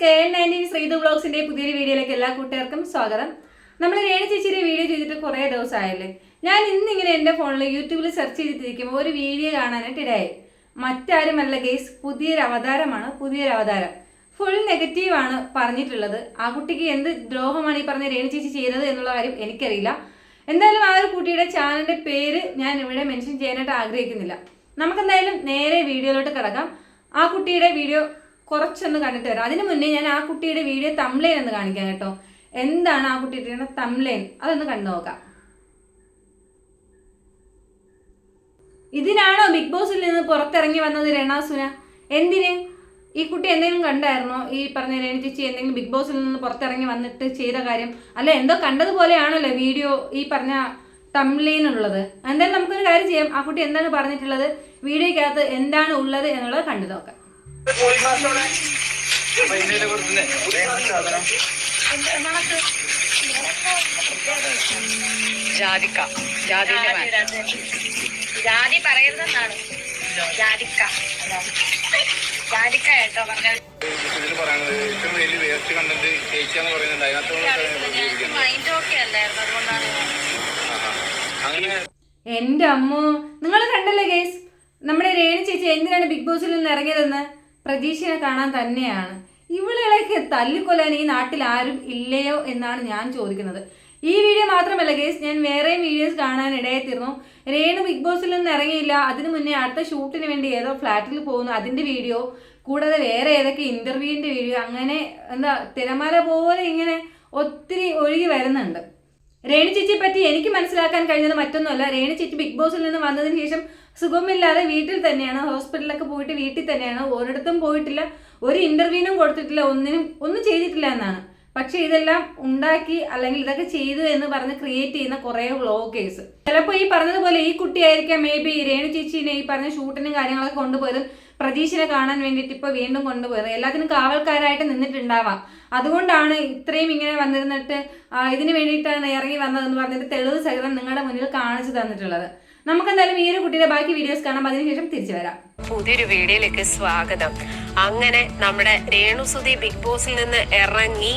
K N nineteen Sreethu ബ്ലോഗ്സിന്റെ പുതിയൊരു വീഡിയോയിലേക്ക് എല്ലാ കൂട്ടുകാർക്കും സ്വാഗതം. നമ്മൾ രേണു ചേച്ചിയുടെ വീഡിയോ ചെയ്തിട്ട് കുറേ ദിവസമായല്ലേ? ഞാൻ ഇന്നിങ്ങനെ എന്റെ ഫോണിൽ യൂട്യൂബിൽ സെർച്ച് ചെയ്തിരിക്കുമ്പോൾ ഒരു വീഡിയോ കാണാനായിട്ട് ഇടയായി. മറ്റാരുമല്ല ഗെയ്സ് പുതിയൊരു അവതാരമാണ് പുതിയൊരു അവതാരം. ഫുൾ നെഗറ്റീവാണ് പറഞ്ഞിട്ടുള്ളത്. ആ കുട്ടിക്ക് എന്ത് ദ്രോഹമാണ് ഈ പറഞ്ഞ രേണു ചേച്ചി ചെയ്തത് എന്നുള്ള കാര്യം എനിക്കറിയില്ല. എന്തായാലും ആ ഒരു കുട്ടിയുടെ ചാനലിന്റെ പേര് ഞാൻ ഇവിടെ മെൻഷൻ ചെയ്യാനായിട്ട് ആഗ്രഹിക്കുന്നില്ല. നമുക്കെന്തായാലും നേരെ വീഡിയോയിലോട്ട് കിടക്കാം. ആ കുട്ടിയുടെ വീഡിയോ കുറച്ചൊന്ന് കണ്ടിട്ട് വരാം. അതിന് മുന്നേ ഞാൻ ആ കുട്ടിയുടെ വീഡിയോ തംലൈൻ എന്ന് കാണിക്കാം കേട്ടോ. എന്താണ് ആ കുട്ടിയുടെ തംലൈൻ അതൊന്ന് കണ്ടു നോക്കാം. ഇതിനാണോ ബിഗ് ബോസിൽ നിന്ന് പുറത്തിറങ്ങി വന്നത് രണാസുന എന്തിന്? ഈ കുട്ടി എന്തെങ്കിലും കണ്ടായിരുന്നോ? ഈ പറഞ്ഞ രേണു ചേച്ചി എന്തെങ്കിലും ബിഗ് ബോസിൽ നിന്ന് പുറത്തിറങ്ങി വന്നിട്ട് ചെയ്ത കാര്യം? അല്ല എന്തോ കണ്ടതുപോലെയാണല്ലോ വീഡിയോ ഈ പറഞ്ഞ തംലൈനുള്ളത് എന്തായാലും നമുക്കൊരു കാര്യം ചെയ്യാം. ആ കുട്ടി എന്താണ് പറഞ്ഞിട്ടുള്ളത്? വീഡിയോയ്ക്കകത്ത് എന്താണ് ഉള്ളത് എന്നുള്ളത് കണ്ടു നോക്കാം. ജാതിക്ക. ജാതിന്റെ ജാതി പറയരുതെന്നാണ്. ജാതിക്ക. ജാതിക്ക കേട്ടോ പറഞ്ഞ ഇതിൽ പറയുന്നത് ഏറ്റവും വലിയ വേസ്റ്റ് കണ്ടന്റ് ചേച്ചിയാന്ന് പറയുന്നുണ്ട്. അതിനകത്ത് മൈൻഡ് ഓക്കെ അല്ലായിരുന്നു അതുകൊണ്ടാണ്. അങ്ങനെ എന്റെ അമ്മോ. നിങ്ങൾ കണ്ടല്ലേ കേസ് നമ്മുടെ രേണു ചേച്ചി എന്തിനാണ് ബിഗ് ബോസിൽ നിന്ന് ഇറങ്ങിയതെന്ന്? പ്രതീക്ഷയെ കാണാൻ തന്നെയാണ്. ഇവളുകളെയൊക്കെ തല്ലിക്കൊല്ലാൻ ഈ നാട്ടിൽ ആരും ഇല്ലയോ എന്നാണ് ഞാൻ ചോദിക്കുന്നത്. ഈ വീഡിയോ മാത്രമല്ല ഗേസ് ഞാൻ വേറെയും വീഡിയോസ് കാണാൻ ഇടയായിത്തീർന്നു രേണു ബിഗ് ബോസിൽ നിന്ന് ഇറങ്ങിയില്ല. അതിനു മുന്നേ അടുത്ത ഷൂട്ടിന് വേണ്ടി ഏതോ ഫ്ലാറ്റിൽ പോകുന്നു. അതിന്റെ വീഡിയോ കൂടാതെ വേറെ ഏതൊക്കെ ഇന്റർവ്യൂവിന്റെ വീഡിയോ അങ്ങനെ എന്താ തിരമല പോലെ ഇങ്ങനെ ഒത്തിരി ഒഴുകി വരുന്നുണ്ട്. രേണു ചേച്ചിയെ പറ്റി എനിക്ക് മനസ്സിലാക്കാൻ കഴിഞ്ഞത് മറ്റൊന്നുമല്ല. രേണു ചേച്ചി ബിഗ് ബോസിൽ നിന്ന് വന്നതിന് ശേഷം സുഖമില്ലാതെ വീട്ടിൽ തന്നെയാണ് ഹോസ്പിറ്റലിലൊക്കെ പോയിട്ട് വീട്ടിൽ തന്നെയാണ്. ഒരിടത്തും പോയിട്ടില്ല ഒരു ഇന്റർവ്യൂനും കൊടുത്തിട്ടില്ല ഒന്നിനും ഒന്നും ചെയ്തിട്ടില്ല എന്നാണ്. പക്ഷെ ഇതെല്ലാം ഉണ്ടാക്കി അല്ലെങ്കിൽ ഇതൊക്കെ ചെയ്തു എന്ന് പറഞ്ഞ് ക്രിയേറ്റ് ചെയ്യുന്ന കുറേ വ്ളോഗേഴ്സ് ചിലപ്പോൾ ഈ പറഞ്ഞതുപോലെ ഈ കുട്ടിയായിരിക്കാം മേ ബി രേണു ചേച്ചീനെ ഈ പറഞ്ഞ ഷൂട്ടിനും കാര്യങ്ങളൊക്കെ കൊണ്ടുപോയത് പ്രതീക്ഷനെ കാണാൻ വേണ്ടിയിട്ട് ഇപ്പോൾ വീണ്ടും കൊണ്ടുപോയത്. എല്ലാത്തിനും കാവൽക്കാരായിട്ട് നിന്നിട്ടുണ്ടാവാം. അതുകൊണ്ടാണ് ഇത്രയും ഇങ്ങനെ വന്നിരുന്നിട്ട് ഇതിനു വേണ്ടിയിട്ടാണ് ഇറങ്ങി വന്നതെന്ന് പറഞ്ഞിട്ട് തെളിവ് സഹിതം നിങ്ങളുടെ മുന്നിൽ കാണിച്ചു തന്നിട്ടുള്ളത്. നമുക്കെന്തായാലും ഈ ഒരു കുട്ടിയുടെ ബാക്കി വീഡിയോസ് കാണാം. അതിനുശേഷം തിരിച്ചു വരാം. പുതിയൊരു വീഡിയോയിലേക്ക് സ്വാഗതം. അങ്ങനെ നമ്മുടെ രേണുസുതി ബിഗ് ബോസിൽ നിന്ന് ഇറങ്ങി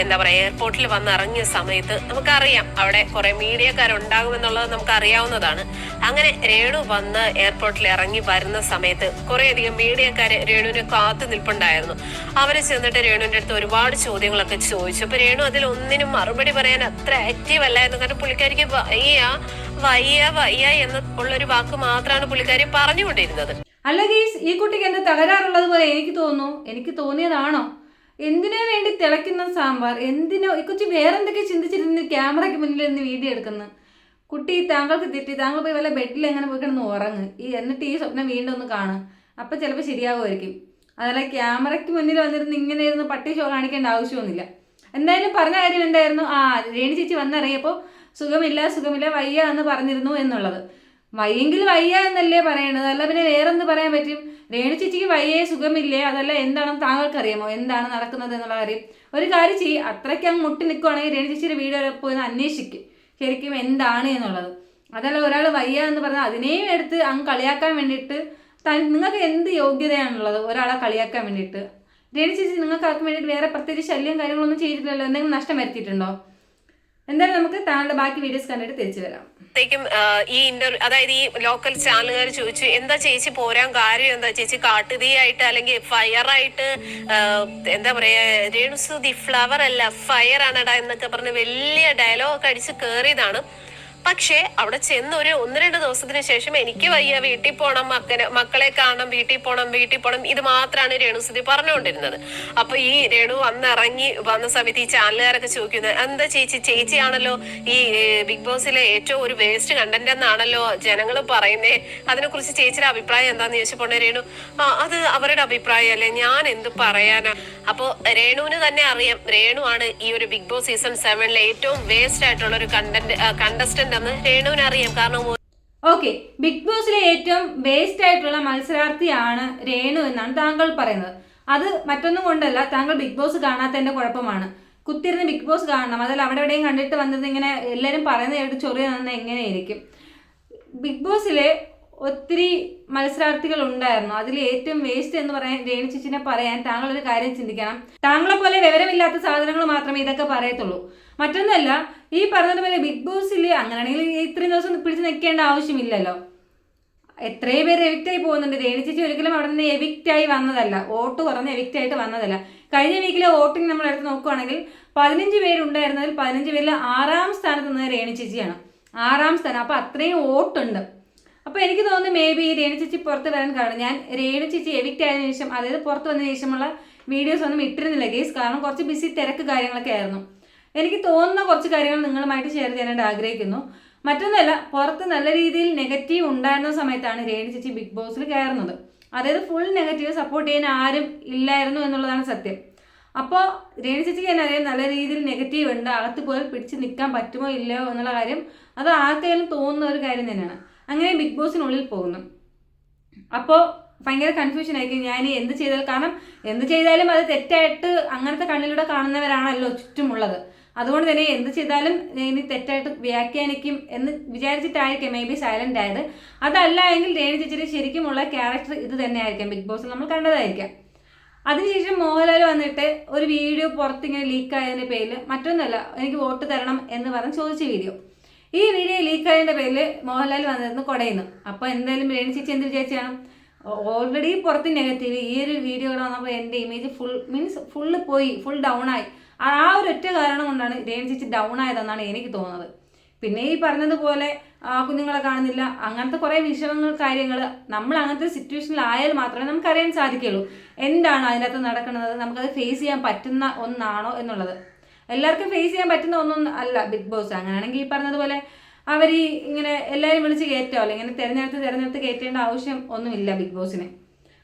എന്താ പറയാ എയർപോർട്ടിൽ വന്ന് ഇറങ്ങിയ സമയത്ത് നമുക്കറിയാം അവിടെ കുറെ മീഡിയക്കാരുണ്ടാകുമെന്നുള്ളത് നമുക്ക് അറിയാവുന്നതാണ് അങ്ങനെ രേണു വന്ന് എയർപോർട്ടിൽ ഇറങ്ങി വരുന്ന സമയത്ത് കുറേയധികം മീഡിയക്കാര് രേണുവിനെ കാത്തു നിൽപ്പുണ്ടായിരുന്നു. അവരെ ചെന്നിട്ട് രേണുവിന്റെ അടുത്ത് ഒരുപാട് ചോദ്യങ്ങളൊക്കെ ചോദിച്ചു. അപ്പൊ രേണു അതിൽ ഒന്നിനും മറുപടി പറയാൻ അത്ര ആക്റ്റീവ് അല്ലായിരുന്നു കാരണം പുള്ളിക്കാരിക്ക് വയ്യ വയ്യ വയ്യ എന്ന് ഉള്ളൊരു വാക്ക് മാത്രമാണ് പുള്ളിക്കാരി പറഞ്ഞുകൊണ്ടിരുന്നത്. അല്ല ഗീസ് ഈ കുട്ടിക്ക് എന്താ തകരാറുള്ളത് പോലെ എനിക്ക് തോന്നുന്നു? എനിക്ക് തോന്നിയതാണോ? എന്തിനു വേണ്ടി തിളയ്ക്കുന്ന സാമ്പാർ? എന്തിനോ ഈ കൊച്ചി വേറെന്തൊക്കെ ചിന്തിച്ചിരുന്ന് ക്യാമറയ്ക്ക് മുന്നിൽ നിന്ന് വീഡിയോ എടുക്കുന്നു? കുട്ടി താങ്കൾക്ക് തെറ്റി. താങ്കൾ പോയി വല്ല ബെഡിൽ എങ്ങനെ പോയി കിടന്ന് ഉറങ്ങ്. ഈ എന്നിട്ട് ഈ സ്വപ്നം വീണ്ടും ഒന്ന് കാണും. അപ്പം ചിലപ്പോൾ ശരിയാവുമായിരിക്കും. അതല്ല ക്യാമറയ്ക്ക് മുന്നിൽ വന്നിരുന്ന് ഇങ്ങനെ ഇരുന്ന് പട്ടി ഷോ കാണിക്കേണ്ട ആവശ്യമൊന്നുമില്ല. എന്തായാലും പറഞ്ഞ കാര്യം എന്തായിരുന്നു? ആ രേണി ചേച്ചി വന്നറിയപ്പോൾ സുഖമില്ല സുഖമില്ല വയ്യ എന്ന് പറഞ്ഞിരുന്നു എന്നുള്ളത്. വയ്യെങ്കിൽ വയ്യ എന്നല്ലേ പറയണത്. അല്ല പിന്നെ വേറെന്ത് പറയാൻ പറ്റും? രേണു ചേച്ചിക്ക് വയ്യേ സുഖമില്ലേ? അതല്ല എന്താണെന്ന് താങ്കൾക്ക് അറിയാമോ എന്താണ് നടക്കുന്നത് എന്നുള്ള കാര്യം? ഒരു കാര്യം ചെയ്യും. അത്രയ്ക്ക് അങ്ങ് മുട്ടി നിൽക്കുവാണെങ്കിൽ രേണു ചേച്ചിയുടെ വീഡിയോ പോയി ഒന്ന് അന്വേഷിക്കും. ശരിക്കും എന്താണ് എന്നുള്ളത്. അതല്ല ഒരാൾ വയ്യ എന്ന് പറഞ്ഞാൽ അതിനെയും എടുത്ത് അങ്ങ് കളിയാക്കാൻ വേണ്ടിയിട്ട് തൻ നിങ്ങൾക്ക് എന്ത് യോഗ്യതയാണുള്ളത് ഒരാളെ കളിയാക്കാൻ വേണ്ടിയിട്ട്? രേണു ചേച്ചി നിങ്ങൾക്ക് ആർക്കും വേണ്ടിയിട്ട് വേറെ പ്രത്യേകിച്ച് ശല്യം കാര്യങ്ങളൊന്നും ചെയ്തിട്ടില്ലല്ലോ? എന്തെങ്കിലും നഷ്ടം വരുത്തിയിട്ടുണ്ടോ? എന്തായാലും നമുക്ക് താങ്കളുടെ ബാക്കി വീഡിയോസ് കണ്ടിട്ട് തിരിച്ചു വരാം. ഈ ഇന്റർ അതായത് ഈ ലോക്കൽ ചാനലുകാർ ചോദിച്ചു എന്താ ചേച്ചി പോരാൻ കാര്യം? എന്താ ചേച്ചി കാട്ടുതീയായിട്ട് അല്ലെങ്കിൽ ഫയറായിട്ട് എന്താ പറയാ രേണുസുതി ഫ്ലവർ അല്ല ഫയർ ആണടാ എന്നൊക്കെ പറഞ്ഞ് വലിയ ഡയലോഗ് ഒക്കെ അടിച്ച് കയറിയതാണ് പക്ഷേ അവിടെ ചെന്ന് ഒരു ഒന്ന് രണ്ട് ദിവസത്തിന് ശേഷം എനിക്ക് വയ്യ വീട്ടിൽ പോണം മക്കനെ മക്കളെ കാണണം വീട്ടിൽ പോണം വീട്ടിൽ പോണം ഇത് മാത്രമാണ് രേണുസുതി പറഞ്ഞുകൊണ്ടിരുന്നത്. അപ്പൊ ഈ രേണു വന്നിറങ്ങി വന്ന സമയത്ത് ഈ ചാനലുകാരൊക്കെ ചോദിക്കുന്നത് എന്താ ചേച്ചി ചേച്ചിയാണല്ലോ ഈ ബിഗ് ബോസിലെ ഏറ്റവും ഒരു വേസ്റ്റ് കണ്ടന്റ് എന്നാണല്ലോ ജനങ്ങൾ പറയുന്നേ? അതിനെ കുറിച്ച് ചേച്ചിയുടെ അഭിപ്രായം എന്താന്ന് ചോദിച്ചപ്പോൾ രേണു? ആ അത് അവരുടെ അഭിപ്രായം അല്ലേ ഞാൻ എന്ത് പറയാനാ? അപ്പോ രേണുവിന് തന്നെ അറിയാം രേണു ആണ് ഈ ഒരു ബിഗ് ബോസ് സീസൺ സെവനിലെ ഏറ്റവും വേസ്റ്റ് ആയിട്ടുള്ള ഒരു കണ്ടന്റ് കണ്ടസ്റ്റന്റ് എന്ന് രേണുവിന് അറിയാം. കാരണം ഓക്കെ ബിഗ് ബോസിലെ ഏറ്റവും വേസ്റ്റ് ആയിട്ടുള്ള മത്സരാർത്ഥിയാണ് രേണു എന്നാണ് താങ്കൾ പറയുന്നത്. അത് മറ്റൊന്നും കൊണ്ടല്ല താങ്കൾ ബിഗ് ബോസ് കാണാത്തതിന്റെ കുഴപ്പമാണ്. കുത്തിരുന്ന് ബിഗ് ബോസ് കാണണം. അതിൽ അവിടെ എവിടെയും കണ്ടിട്ട് വന്നത് ഇങ്ങനെ എല്ലാവരും പറയുന്നത് കേട്ട് ചൊറിയ നിന്ന് എങ്ങനെയായിരിക്കും? ബിഗ് ബോസിലെ ഒത്തിരി മത്സരാർത്ഥികൾ ഉണ്ടായിരുന്നു. അതിൽ ഏറ്റവും വേസ്റ്റ് എന്ന് പറയാൻ രേണു ചേച്ചിനെ പറയാൻ താങ്കൾ ഒരു കാര്യം ചിന്തിക്കണം. താങ്കളെ പോലെ വിവരമില്ലാത്ത സാധനങ്ങൾ മാത്രമേ ഇതൊക്കെ പറയത്തുള്ളൂ. മറ്റൊന്നല്ല ഈ പറഞ്ഞതുപോലെ ബിഗ് ബോസിൽ അങ്ങനെയാണെങ്കിൽ ഇത്രയും ദിവസം പിടിച്ച് നിൽക്കേണ്ട ആവശ്യമില്ലല്ലോ. എത്രയും പേര് എവിക്റ്റ് ആയി പോകുന്നുണ്ട്. രേണു ചേച്ചി ഒരിക്കലും അവിടെ നിന്ന് എവിക്റ്റ് ആയി വന്നതല്ല. വോട്ട് കുറഞ്ഞ് എവിക്റ്റ് ആയിട്ട് വന്നതല്ല. കഴിഞ്ഞ വീക്കിലെ വോട്ടിംഗ് നമ്മൾ എടുത്ത് നോക്കുകയാണെങ്കിൽ പതിനഞ്ച് പേരുണ്ടായിരുന്നതിൽ പതിനഞ്ച് പേരിൽ ആറാം സ്ഥാനത്ത് നിന്ന് രേണു ചേച്ചിയാണ്. ആറാം സ്ഥാനം. അപ്പോൾ അത്രയും വോട്ടുണ്ട്. അപ്പോൾ എനിക്ക് തോന്നുന്നു മേ ബി രേണു ചേച്ചി പുറത്ത് വരാൻ കാരണം ഞാൻ രേണു ചേച്ചി എവിക്റ്റ് ആയതിനു ശേഷം അതായത് പുറത്ത് വന്നതിന് ശേഷമുള്ള വീഡിയോസ് ഒന്നും ഇട്ടിരുന്നില്ല ഗേസ് കാരണം കുറച്ച് ബിസി തിരക്ക് കാര്യങ്ങളൊക്കെ ആയിരുന്നു. എനിക്ക് തോന്നുന്ന കുറച്ച് കാര്യങ്ങൾ നിങ്ങളുമായിട്ട് ഷെയർ ചെയ്യാനായിട്ട് ആഗ്രഹിക്കുന്നു. മറ്റൊന്നല്ല പുറത്ത് നല്ല രീതിയിൽ നെഗറ്റീവ് ഉണ്ടായിരുന്ന സമയത്താണ് രേണു ചേച്ചി ബിഗ് ബോസിൽ കയറുന്നത്. അതായത് ഫുൾ നെഗറ്റീവ് സപ്പോർട്ട് ചെയ്യാൻ ആരും ഇല്ലായിരുന്നു എന്നുള്ളതാണ് സത്യം. അപ്പോൾ രേണു ചേച്ചിക്ക് തന്നെ അറിയാം നല്ല രീതിയിൽ നെഗറ്റീവ് ഉണ്ട്. അകത്ത് പോയി പിടിച്ച് നിൽക്കാൻ പറ്റുമോ ഇല്ലയോ എന്നുള്ള കാര്യം. അത് ആർക്കെങ്കിലും തോന്നുന്ന ഒരു കാര്യം തന്നെയാണ്. അങ്ങനെ ബിഗ് ബോസിനുള്ളിൽ പോകുന്നു. അപ്പോൾ ഭയങ്കര കൺഫ്യൂഷൻ ആയിരിക്കും. ഞാൻ എന്ത് ചെയ്താൽ കാരണം എന്ത് ചെയ്താലും അത് തെറ്റായിട്ട് അങ്ങനത്തെ കണ്ണിലൂടെ കാണുന്നവരാണല്ലോ ചുറ്റുമുള്ളത്. അതുകൊണ്ട് തന്നെ എന്ത് ചെയ്താലും ഇനി തെറ്റായിട്ട് വ്യാഖ്യാനിക്കും എന്ന് വിചാരിച്ചിട്ടായിരിക്കും മേ ബി സൈലന്റ് ആയത്. അതല്ല എങ്കിൽ രേണു ചേച്ചിയുടെ ശരിക്കുമുള്ള ക്യാരക്ടർ ഇത് തന്നെയായിരിക്കാം ബിഗ് ബോസിൽ നമ്മൾ കണ്ടതായിരിക്കാം. അതിനുശേഷം മോഹൻലാൽ വന്നിട്ട് ഒരു വീഡിയോ പുറത്തിങ്ങനെ ലീക്ക് ആയതിന്റെ പേരിൽ മറ്റൊന്നല്ല എനിക്ക് വോട്ട് തരണം എന്ന് പറഞ്ഞ് ചോദിച്ച വീഡിയോ ഈ വീഡിയോ ലീക്ക് ആയതിന്റെ പേരിൽ മോഹൻലാൽ വന്നിരുന്നു കൊടയുന്നു. അപ്പോൾ എന്തായാലും രേണു ചേച്ചി എന്ത് വിചാരിച്ചാണ്? ഓൾറെഡി പുറത്ത് നെഗറ്റീവ് ഈ ഒരു വീഡിയോ കൂടെ വന്നപ്പോൾ എന്റെ ഇമേജ് ഫുൾ മീൻസ് ഫുള്ള് പോയി ഫുൾ ഡൗൺ ആയി. ആ ഒരു ഒറ്റ കാരണം കൊണ്ടാണ് രേണു ചേച്ചി ഡൗൺ ആയതെന്നാണ് എനിക്ക് തോന്നുന്നത്. പിന്നെ ഈ പറഞ്ഞതുപോലെ കുഞ്ഞുങ്ങളെ കാണുന്നില്ല. അങ്ങനത്തെ കുറേ വിഷമങ്ങൾ കാര്യങ്ങൾ നമ്മൾ അങ്ങനത്തെ സിറ്റുവേഷനിലായാൽ മാത്രമേ നമുക്കറിയാൻ സാധിക്കുകയുള്ളൂ. എന്താണ് അതിനകത്ത് നടക്കുന്നത്? നമുക്കത് ഫേസ് ചെയ്യാൻ പറ്റുന്ന ഒന്നാണോ എന്നുള്ളത്. എല്ലാവർക്കും ഫേസ് ചെയ്യാൻ പറ്റുന്ന ഒന്നും അല്ല ബിഗ് ബോസ്. അങ്ങനെയാണെങ്കിൽ ഈ പറഞ്ഞതുപോലെ അവർ ഈ ഇങ്ങനെ എല്ലാവരും വിളിച്ച് കയറ്റുമല്ലോ ഇങ്ങനെ തിരഞ്ഞെടുത്ത് തിരഞ്ഞെടുത്ത് കയറ്റേണ്ട ആവശ്യം ഒന്നുമില്ല ബിഗ് ബോസിന്.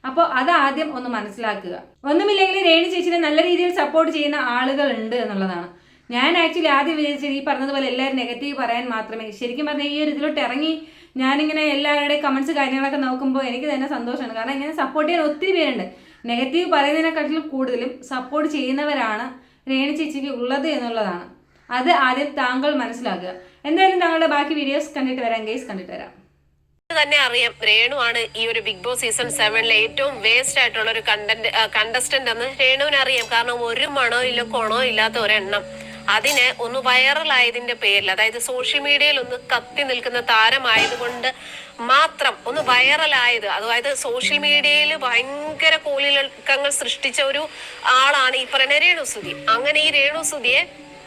അപ്പോൾ അത് ആദ്യം ഒന്ന് മനസ്സിലാക്കുക. ഒന്നുമില്ലെങ്കിൽ രേണു ചേച്ചിനെ നല്ല രീതിയിൽ സപ്പോർട്ട് ചെയ്യുന്ന ആളുകൾ ഉണ്ട് എന്നുള്ളതാണ്. ഞാൻ ആക്ച്വലി ആദ്യം വിചാരിച്ചത് ഈ പറഞ്ഞതുപോലെ എല്ലാവരും നെഗറ്റീവ് പറയാൻ മാത്രമേ. ശരിക്കും പറഞ്ഞാൽ ഈ ഒരു ഇതിലോട്ട് ഇറങ്ങി ഞാനിങ്ങനെ എല്ലാവരുടെയും കമൻസ് കാര്യങ്ങളൊക്കെ നോക്കുമ്പോൾ എനിക്ക് തന്നെ സന്തോഷമാണ്. കാരണം ഇങ്ങനെ സപ്പോർട്ട് ചെയ്യാൻ ഒത്തിരി പേരുണ്ട്. നെഗറ്റീവ് പറയുന്നതിനെക്കാട്ടിലും കൂടുതലും സപ്പോർട്ട് ചെയ്യുന്നവരാണ് രേണു ചേച്ചിക്ക് ഉള്ളത് എന്നുള്ളതാണ്. അത് ആദ്യം താങ്കൾ മനസ്സിലാക്കുക. എന്തായാലും താങ്കളുടെ ബാക്കി വീഡിയോസ് കണ്ടിട്ട് വരാം. ഗെയ്സ് കണ്ടിട്ട് വരാം. തന്നെ അറിയാം. രേണു ആണ് ഈ ഒരു ബിഗ് ബോസ് സീസൺ സെവനിലെ ഏറ്റവും വേസ്റ്റ് ആയിട്ടുള്ള ഒരു കണ്ടന്റ് കണ്ടസ്റ്റന്റ് എന്ന് രേണുവിന് അറിയാം. കാരണം ഒരു മണോ ഇല്ല കൊണോ ഇല്ലാത്ത ഒരെണ്ണം. അതിന് ഒന്ന് വൈറലായതിന്റെ പേരിൽ അതായത് സോഷ്യൽ മീഡിയയിൽ ഒന്ന് കത്തി നിൽക്കുന്ന താരമായതുകൊണ്ട് മാത്രം ഒന്ന് വൈറലായത് അതായത് സോഷ്യൽ മീഡിയയിൽ ഭയങ്കര കോലിളക്കങ്ങൾ സൃഷ്ടിച്ച ഒരു ആളാണ് ഈ പറയുന്ന രേണുസുതി അങ്ങനെ ഈ രേണുസുതിയെ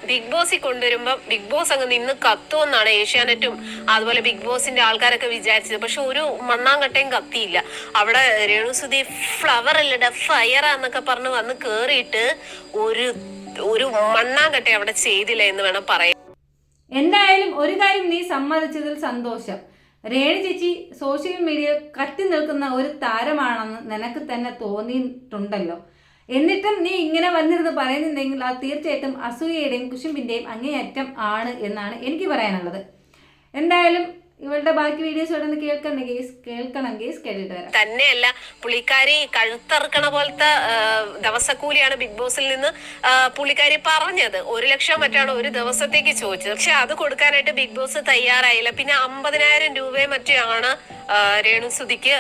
ബിഗ് ബോസിൽ കൊണ്ടുവരുമ്പോൾ ബിഗ് ബോസ് അങ്ങ് നിന്ന് കത്തുമെന്നാണ് ഏഷ്യാനെറ്റും അതുപോലെ ബിഗ് ബോസിന്റെ ആൾക്കാരൊക്കെ വിചാരിച്ചത്. പക്ഷെ ഒരു മണ്ണാങ്കട്ടയും കത്തിയില്ല. അവിടെ രേണുസുതി ഫ്ലവർ അല്ലട ഫയർ എന്നൊക്കെ പറഞ്ഞ് വന്ന് കേറിയിട്ട് ഒരു ഒരു മണ്ണാങ്കട്ടെ അവിടെ ചെയ്തില്ല എന്ന് വേണം പറയാൻ. എന്തായാലും ഒരു കാര്യം നീ സമ്മതിച്ചതിൽ സന്തോഷം. രേണു ചേച്ചി സോഷ്യൽ മീഡിയ കത്തി നിൽക്കുന്ന ഒരു താരമാണെന്ന് നിനക്ക് തന്നെ തോന്നിയിട്ടുണ്ടല്ലോ. എന്നിട്ടും നീ ഇങ്ങനെ വന്നിരുന്ന് പറയുന്നുണ്ടെങ്കിൽ അത് തീർച്ചയായിട്ടും അസൂയയുടെയും കുശുമ്പിന്റെയും അങ്ങേയറ്റം ആണ് എന്നാണ് എനിക്ക് പറയാനുള്ളത്. എന്തായാലും ഇവളുടെ ബാക്കി വീഡിയോസ് ഇവിടെ നിന്ന് കേൾക്കണം കേസ് കേൾക്കണം കേസ് കേട്ടിട്ട് വരാം. തന്നെയല്ല പുള്ളിക്കാരി കഴുത്തറുക്കണ പോലത്തെ ദിവസക്കൂലിയാണ് ബിഗ് ബോസിൽ നിന്ന് പുള്ളിക്കാരി പറഞ്ഞത്. ഒരു ലക്ഷം മറ്റാണ് ഒരു ദിവസത്തേക്ക് ചോദിച്ചത്. പക്ഷെ അത് കൊടുക്കാനായിട്ട് ബിഗ് ബോസ് തയ്യാറായില്ല. പിന്നെ അമ്പതിനായിരം രൂപയും മറ്റുമാണ് രേണു സുതിക്ക്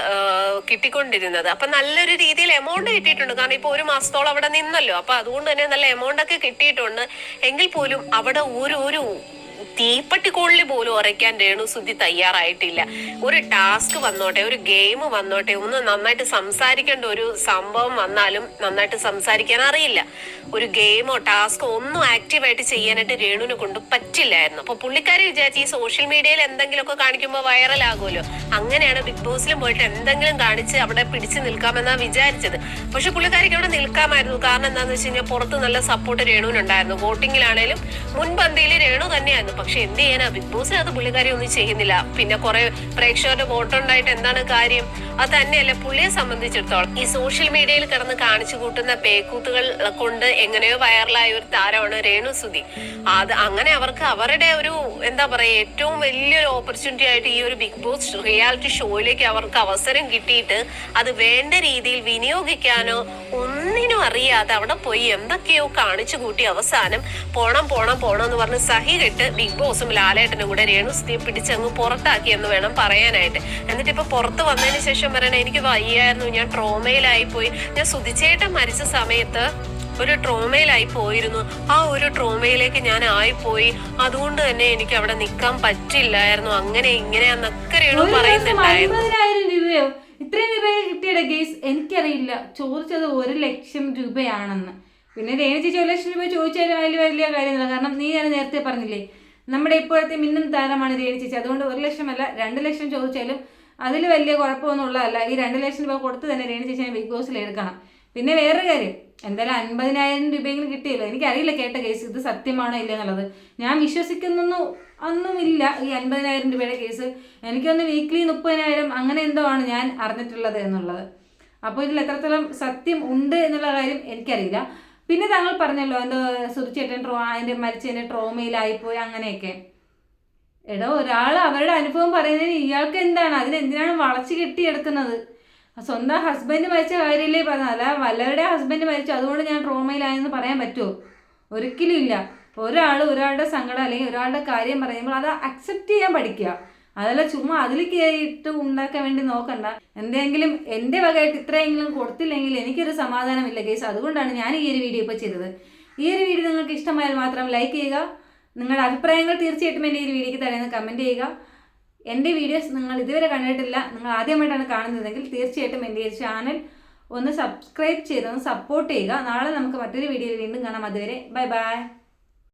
കിട്ടിക്കൊണ്ടിരുന്നത്. അപ്പൊ നല്ലൊരു രീതിയിൽ എമൗണ്ട് കിട്ടിയിട്ടുണ്ട്. കാരണം ഇപ്പൊ ഒരു മാസത്തോളം അവിടെ നിന്നല്ലോ. അപ്പൊ അതുകൊണ്ട് തന്നെ നല്ല എമൗണ്ട് ഒക്കെ കിട്ടിയിട്ടുണ്ട്. എങ്കിൽ പോലും അവിടെ ഒരു ഒരു തീപ്പട്ടിക്കോളിൽ പോലും ഉറയ്ക്കാൻ രേണുസുദ്ധി തയ്യാറായിട്ടില്ല. ഒരു ടാസ്ക് വന്നോട്ടെ ഒരു ഗെയിം വന്നോട്ടെ ഒന്ന് നന്നായിട്ട് സംസാരിക്കേണ്ട ഒരു സംഭവം വന്നാലും നന്നായിട്ട് സംസാരിക്കാൻ അറിയില്ല. ഒരു ഗെയിമോ ടാസ്കോ ഒന്നും ആക്റ്റീവായിട്ട് ചെയ്യാനായിട്ട് രേണുവിനെ കൊണ്ട് പറ്റില്ലായിരുന്നു. അപ്പൊ പുള്ളിക്കാരി വിചാരിച്ച് ഈ സോഷ്യൽ മീഡിയയിൽ എന്തെങ്കിലുമൊക്കെ കാണിക്കുമ്പോൾ വൈറലാകുമല്ലോ. അങ്ങനെയാണ് ബിഗ് ബോസിലും പോയിട്ട് എന്തെങ്കിലും കാണിച്ച് അവിടെ പിടിച്ചു നിൽക്കാമെന്നാണ് വിചാരിച്ചത്. പക്ഷെ പുള്ളിക്കാരിക്ക് അവിടെ നിൽക്കാമായിരുന്നു. കാരണം എന്താണെന്ന് വെച്ച് കഴിഞ്ഞാൽ പുറത്ത് നല്ല സപ്പോർട്ട് രേണുവിനുണ്ടായിരുന്നു. വോട്ടിങ്ങിലാണേലും മുൻപന്തിയിൽ രേണു തന്നെയായിരുന്നു. പക്ഷെ എന്ത് ചെയ്യാനാ? ബിഗ് ബോസ് അത് പുള്ളിക്കാരി ഒന്നും ചെയ്യുന്നില്ല. പിന്നെ കുറെ പ്രേക്ഷകരുടെ വോട്ടുണ്ടായിട്ട് എന്താണ് കാര്യം? അത് തന്നെയല്ല പുള്ളിയെ സംബന്ധിച്ചിടത്തോളം. ഈ സോഷ്യൽ മീഡിയയിൽ കിടന്ന് കാണിച്ചു കൂട്ടുന്ന പേക്കൂത്തുകൾ കൊണ്ട് എങ്ങനെയോ വൈറലായ ഒരു താരമാണ് രേണു സുധി. അത് അങ്ങനെ അവർക്ക് അവരുടെ ഒരു എന്താ പറയാ ഏറ്റവും വലിയൊരു ഓപ്പർച്യൂണിറ്റി ആയിട്ട് ഈ ഒരു ബിഗ് ബോസ് റിയാലിറ്റി ഷോയിലേക്ക് അവർക്ക് അവസരം കിട്ടിയിട്ട് അത് വേണ്ട രീതിയിൽ വിനിയോഗിക്കാനോ ഒന്നിനും അറിയാതെ അവിടെ പോയി എന്തൊക്കെയോ കാണിച്ചു കൂട്ടി അവസാനം പോണം പോണം പോണം എന്ന് പറഞ്ഞ് സഹി കെട്ട് ബിഗ് ബോസും ലാലേട്ടനും കൂടെ രേണുസ്തിയെ പിടിച്ചങ്ങ് പുറത്താക്കി എന്ന് വേണം പറയാനായിട്ട്. എന്നിട്ട് ഇപ്പൊ പുറത്ത് വന്നതിന് ശേഷം പറയണേ എനിക്ക് വയ്യായിരുന്നു ഞാൻ ട്രോമയിലായി പോയി. ഞാൻ സുധിച്ചേട്ടൻ മരിച്ച സമയത്ത് ഒരു ട്രോമയിലായി പോയിരുന്നു. ആ ഒരു ട്രോമയിലേക്ക് ഞാൻ ആയിപ്പോയി. അതുകൊണ്ട് തന്നെ എനിക്ക് അവിടെ നിൽക്കാൻ പറ്റില്ലായിരുന്നു. അങ്ങനെ ഇങ്ങനെയാന്നൊക്കെ രേണു പറയുന്നുണ്ടായിരുന്നു. ഇത്രയും രൂപ കിട്ടിയുടെ കേസ് എനിക്കറിയില്ല. ചോദിച്ചത് ഒരു ലക്ഷം രൂപയാണെന്ന്. പിന്നെ രേണു ചേച്ചി ഒരു ലക്ഷം രൂപ ചോദിച്ചാലും അതിൽ വലിയ കാര്യമൊന്നുമില്ല കാരണം നീ ഞാൻ നേരത്തെ പറഞ്ഞില്ലേ നമ്മുടെ ഇപ്പോഴത്തെ മിന്നും താരമാണ് രേണി ചേച്ചി. അതുകൊണ്ട് ഒരു ലക്ഷമല്ല രണ്ട് ലക്ഷം ചോദിച്ചാലും അതിൽ വലിയ കുഴപ്പമൊന്നും ഉള്ളതല്ല ഈ രണ്ട് ലക്ഷം രൂപ കൊടുത്ത് തന്നെ രേണു ഞാൻ ബിഗ് ബോസിൽ എടുക്കണം. പിന്നെ വേറൊരു കാര്യം എന്തായാലും അൻപതിനായിരം രൂപയെങ്കിലും കിട്ടിയല്ലോ. എനിക്കറിയില്ല കേട്ട കേസ് ഇത് സത്യമാണോ ഇല്ല എന്നുള്ളത്. ഞാൻ വിശ്വസിക്കുന്നൊന്നും ഒന്നുമില്ല ഈ അൻപതിനായിരം രൂപയുടെ കേസ്. എനിക്കൊന്ന് വീക്ക്ലി മുപ്പതിനായിരം അങ്ങനെ എന്തോ ആണ് ഞാൻ അറിഞ്ഞിട്ടുള്ളത് എന്നുള്ളത്. അപ്പോൾ ഇതിൽ എത്രത്തോളം സത്യം ഉണ്ട് എന്നുള്ള കാര്യം എനിക്കറിയില്ല. പിന്നെ താങ്കൾ പറഞ്ഞല്ലോ എന്തോ സുറിച്ചേട്ടൻ ട്രോ മരിച്ചതിന്റെ ട്രോമയിലായിപ്പോയി അങ്ങനെയൊക്കെ. എടോ ഒരാൾ അവരുടെ അനുഭവം പറയുന്നതിന് ഇയാൾക്ക് എന്താണ്? അതിനെന്തിനാണ് വളച്ച് കെട്ടിയെടുക്കുന്നത്? സ്വന്തം ഹസ്ബൻഡ് മരിച്ച കാര്യമല്ലേ പറഞ്ഞത്. അല്ല വല്ലവരുടെ ഹസ്ബൻഡ് മരിച്ചു. അതുകൊണ്ട് ഞാൻ ട്രോമയിലായെന്ന് പറയാൻ പറ്റുമോ? ഒരിക്കലും ഇല്ല. ഒരാൾ ഒരാളുടെ സങ്കടം അല്ലെങ്കിൽ ഒരാളുടെ കാര്യം പറയുമ്പോൾ അത് അക്സെപ്റ്റ് ചെയ്യാൻ പഠിക്കുക. അതല്ല ചുമ്മാ അതിൽ കയറിയിട്ട് ഉണ്ടാക്കാൻ വേണ്ടി നോക്കണ്ട. എന്തെങ്കിലും എന്റെ വകയായിട്ട് ഇത്രയെങ്കിലും കൊടുത്തില്ലെങ്കിൽ എനിക്കൊരു സമാധാനമില്ല കേസ് അതുകൊണ്ടാണ് ഞാൻ ഈ ഒരു വീഡിയോ ഇപ്പോൾ ചെയ്തത്. ഈ ഒരു വീഡിയോ നിങ്ങൾക്ക് ഇഷ്ടമായാൽ മാത്രം ലൈക്ക് ചെയ്യുക. നിങ്ങളുടെ അഭിപ്രായങ്ങൾ തീർച്ചയായിട്ടും എന്റെ ഈ ഒരു വീഡിയോക്ക് തലേന്ന് കമന്റ് ചെയ്യുക. എന്റെ വീഡിയോസ് നിങ്ങൾ ഇതുവരെ കണ്ടിട്ടില്ല നിങ്ങൾ ആദ്യമായിട്ടാണ് കാണുന്നതെങ്കിൽ തീർച്ചയായിട്ടും എന്റെ ഈ ചാനൽ ഒന്ന് സബ്സ്ക്രൈബ് ചെയ്ത് ഒന്ന് സപ്പോർട്ട് ചെയ്യുക. നാളെ നമുക്ക് മറ്റൊരു വീഡിയോയിൽ വീണ്ടും കാണാം. അതുവരെ ബൈ ബൈ